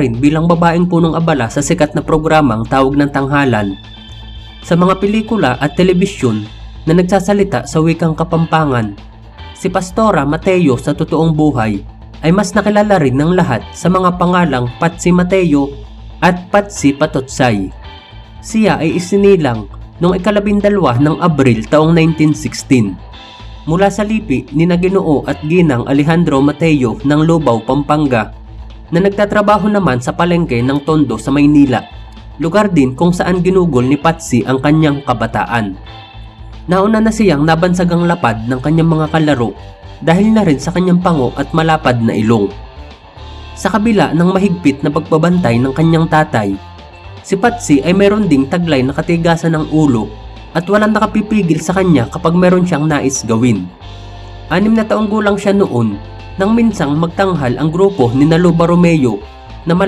rin bilang babaeng punong abala sa sikat na programang tawag ng tanghalan. Sa mga pelikula at telebisyon na nagsasalita sa wikang kapampangan, si Pastora Mateo sa totoong buhay ay mas nakilala rin ng lahat sa mga pangalang Patsi Mateo at Patsi Patotsay. Siya ay isinilang noong ikalabindalwa ng Abril taong 1916 mula sa lipi ni Naginoo at Ginang Alejandro Mateo ng Lubao, Pampanga na nagtatrabaho naman sa palengke ng Tondo sa Maynila, lugar din kung saan ginugol ni Patsy ang kanyang kabataan. Nauna na siyang nabansagang lapad ng kanyang mga kalaro dahil na rin sa kanyang pango at malapad na ilong. Sa kabila ng mahigpit na pagbabantay ng kanyang tatay, si Patsy ay meron ding taglay na katigasan ng ulo at walang nakapipigil sa kanya kapag meron siyang nais gawin. Anim na taong gulang siya noon nang minsang magtanghal ang grupo ni Naluba Romeo